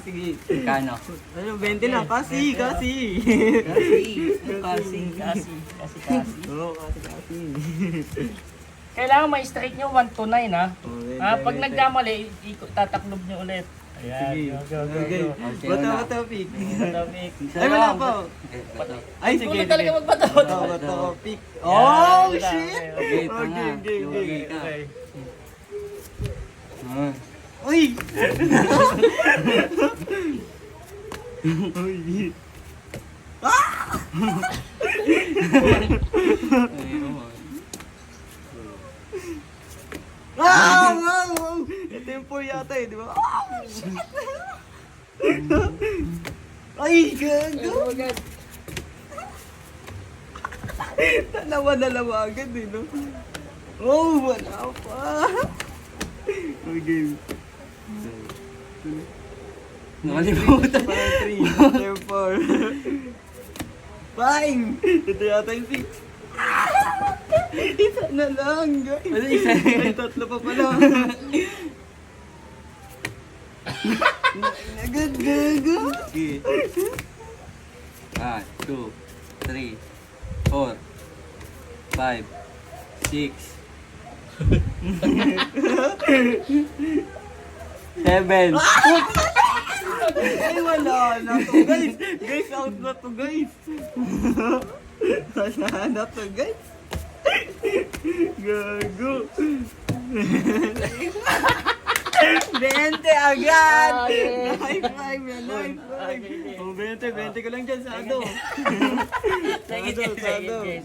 Sige. Kano? Ano, 20 lang. Kasi, kasi. Kasi, kasi, kasi, kasi, kasi. Oo, kasi, kasi. Kailangan may straight nyo 1 to 9 ha. Oh, Ah, pag 20. nagkamali, ikot tataklob nyo ulit. Ayan, Sige. go, go, go, Okay. go. Okay, Bato. Madamik. Ay, wala pa. Ay, Sige, sige. talaga sige. magbato. Bato, bato, pick. Yan, Oh, wala. shit! Okay, Okay, Oh, Okay game. ka. okay. Ah. Uy! Uy! Oh. Ah! Wow! Wow! Ito yung four yata eh, di ba? Ah! shit! Ay, gago! Dalawa-dalawa agad eh, no? Oh, wala pa! Okay. Nakalimutan. Parang three, then four. Fine! Ito yata yung six. Isa na lang, guys. Ano isa? Ay, tatlo pa pala. Agad, gago. Okay. One, two, three, four, five, six, seven. Ay, wala na to, guys. Guys, out na to, guys. wala na to, guys. Gago. Bente agad! High five yan, high five! Oh, 20, 20 ko lang dyan sa. Sige, Sado, sige, sado. sige.